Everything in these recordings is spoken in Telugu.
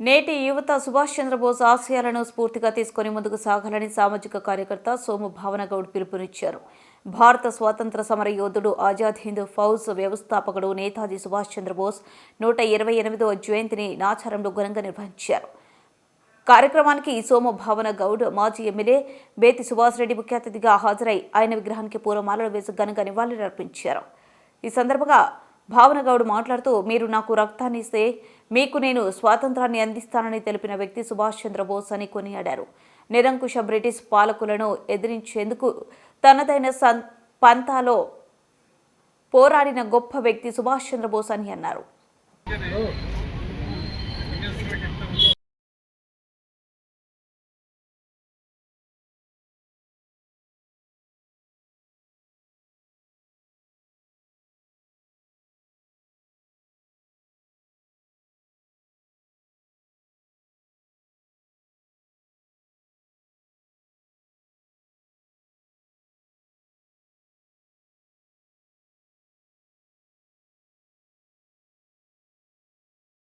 నేటి యువత సుభాష్ చంద్రబోస్ ఆశయాలను స్ఫూర్తిగా తీసుకొని ముందుకు సాగాలని సామాజిక కార్యకర్త సోము భావనగౌడ్ పిలుపునిచ్చారు. భారత స్వాతంత్ర సమర యోధుడు ఆజాద్ హింద్ ఫౌజ్ వ్యవస్థాపకుడు నేతాజీ సుభాష్ చంద్రబోస్ నూట ఇరవై ఎనిమిదవ జయంతిని నాచారంలో ఘనంగా నిర్వహించారు. కార్యక్రమానికి సోము భావన గౌడ్ మాజీ ఎమ్మెల్యే బేతి సుభాష్ రెడ్డి ముఖ్య అతిథిగా హాజరై ఆయన విగ్రహానికి పూలమాలలు వేసి ఘనంగా నివాళులర్పించారు. ఈ సందర్భంగా భావనగౌడ్ మాట్లాడుతూ మీరు నాకు రక్తాన్ని ఇస్తే మీకు నేను స్వాతంత్రాన్ని అందిస్తానని తెలిపిన వ్యక్తి సుభాష్ చంద్రబోస్ అని కొనియాడారు. నిరంకుశ బ్రిటిష్ పాలకులను ఎదిరించేందుకు తనదైన సం పంతాలో పోరాడిన గొప్ప వ్యక్తి సుభాష్ చంద్రబోస్ అని అన్నారు.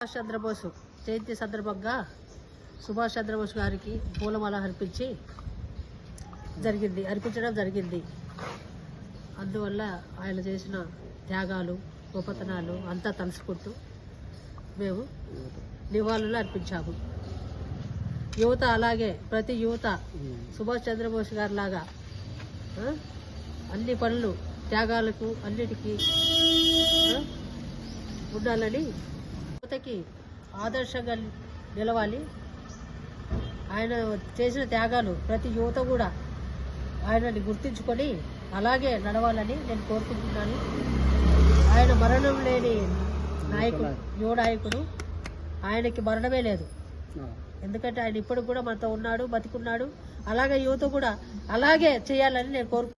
సుభాష్ చంద్రబోస్ జయంతి సందర్భంగా సుభాష్ చంద్రబోస్ గారికి పూలమాల అర్పించి జరిగింది అర్పించడం జరిగింది. అందువల్ల ఆయన చేసిన త్యాగాలు గొప్పతనాలు అంతా తలుసుకుంటూ మేము నివాళులు అర్పించాము. యువత అలాగే ప్రతి యువత సుభాష్ చంద్రబోస్ గారి లాగా అన్ని పనులు త్యాగాలకు అన్నిటికీ ఉండాలని యువతకి ఆదర్శంగా నిలవాలి. ఆయన చేసిన త్యాగాలు ప్రతి యువత కూడా ఆయనని గుర్తించుకొని అలాగే నడవాలని నేను కోరుకుంటున్నాను. ఆయన మరణం లేని నాయకుడు యువ నాయకుడు ఆయనకి మరణమే లేదు. ఎందుకంటే ఆయన ఇప్పటికి కూడా మనతో ఉన్నాడు బతికున్నాడు. అలాగే యువత కూడా అలాగే చేయాలని నేను కోరుకుంటున్నాను